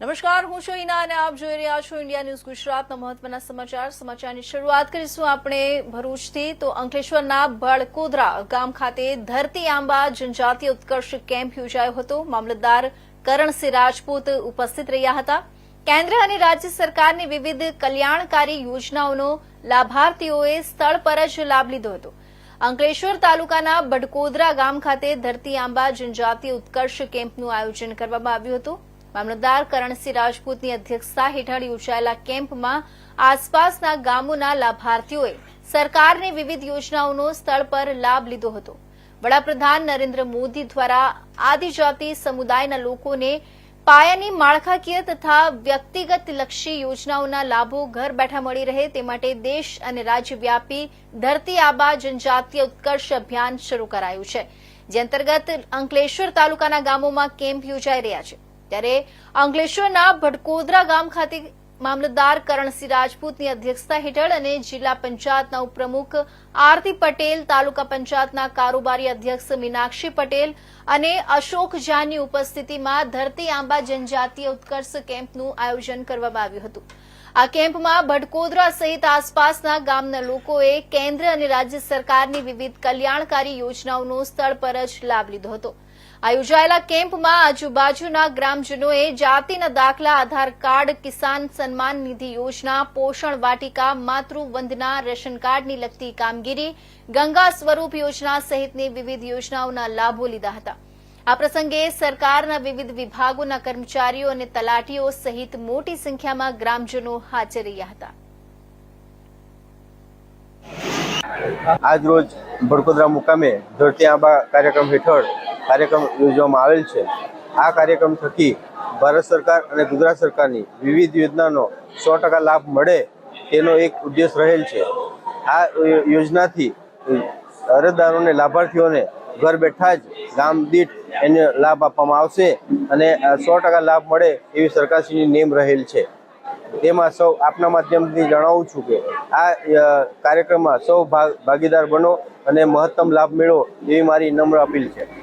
નમસ્કાર, હું છું હિના અને આપ જોઈ રહ્યા છો ઇન્ડિયા ન્યૂઝ ગુજરાતના મહત્વના સમાચાર. સમાચારની શરૂઆત કરીશું આપણે ભરૂચથી. તો અંકલેશ્વરના ભળકોદરા ગામ ખાતે ધરતી આંબા જનજાતીય ઉત્કર્ષ કેમ્પ યોજાયો હતો. મામલતદાર કરણસિંહ રાજપૂત ઉપસ્થિત રહ્યા હતા. કેન્દ્ર અને રાજ્ય સરકારની વિવિધ કલ્યાણકારી યોજનાઓનો લાભાર્થીઓએ સ્થળ પર જ લાભ લીધો હતો. અંકલેશ્વર તાલુકાના બડકોદરા ગામ ખાતે ધરતી આંબા જનજાતીય ઉત્કર્ષ કેમ્પનું આયોજન કરવામાં આવ્યું હતું. મામલતદાર કરણસિંહ રાજપૂતની અધ્યક્ષતા હેઠળ યોજાયેલા કેમ્પમાં આસપાસના ગામોના લાભાર્થીઓએ સરકારની વિવિધ યોજનાઓનો સ્થળ પર લાભ લીધો હતો. વડાપ્રધાન નરેન્દ્ર મોદી દ્વારા આદિજાતિ સમુદાયના લોકોને પાયાની માળખાકીય તથા વ્યક્તિગત લક્ષી યોજનાઓના લાભો ઘર બેઠા મળી રહે તે માટે દેશ અને રાજ્યવ્યાપી ધરતી આબા જનજાતીય ઉત્કર્ષ અભિયાન શરૂ કરાયું છે. જે અંતર્ગત અંકલેશ્વર તાલુકાના ગામોમાં કેમ્પ યોજાઈ રહ્યા છે. ત્યારે અંકલેશ્વરના ભટકોદરા ગામ ખાતે મામલતદાર કરણસિંહ રાજપૂતની અધ્યક્ષતા હેઠળ અને જિલ્લા પંચાયતના ઉપપ્રમુખ આરતી પટેલ, તાલુકા પંચાયતના કારોબારી અધ્યક્ષ મીનાક્ષી પટેલ અને અશોક જાની ઉપસ્થિતિમાં ધરતી આંબા જનજાતીય ઉત્કર્ષ કેમ્પનું આયોજન કરવામાં આવ્યું હતું. આ કેમ્પમાં ભટકોદરા સહિત આસપાસના ગામના લોકોએ કેન્દ્ર અને રાજ્ય સરકારની વિવિધ કલ્યાણકારી યોજનાઓનો સ્થળ પર જ લાભ લીધો હતો. આ યોજાયેલા કેમ્પમાં આજુબાજુના ગ્રામજનોએ જાતિના દાખલા, આધાર કાર્ડ, કિસાન સન્માન નિધિ યોજના, પોષણ વાટિકા, માતૃવંદના, રેશન લગતી કામગીરી, ગંગા સ્વરૂપ યોજના સહિતની વિવિધ યોજનાઓના લાભો લીધા હતા. આ પ્રસંગે સરકારના વિવિધ વિભાગોના કર્મચારીઓ અને તલાટીઓ સહિત મોટી સંખ્યામાં ગ્રામજનો હાજર રહ્યા હતા. આજરોજ ભડકોદરા મુકામે ધરતી આંબા કાર્યક્રમ હેઠળ કાર્યક્રમ યોજવામાં આવેલ છે. આ કાર્યક્રમ થકી ભારત સરકાર અને ગુજરાત સરકારની વિવિધ યોજનાનો સો ટકા લાભ મળે તેનો એક ઉદ્દેશ રહેલ છે. આ યોજનાથી અરજદારોને લાભાર્થીઓને ઘર બેઠા જ ગામ દીઠ એને લાભ આપવામાં આવશે અને સો ટકા લાભ મળે એવી સરકારશ્રીની નેમ રહેલ છે. તેમાં સૌ આપના માધ્યમથી જણાવું છું કે આ કાર્યક્રમમાં સૌ ભાગ ભાગીદાર બનો અને મહત્તમ લાભ મેળવો એવી મારી નમ્ર અપીલ છે.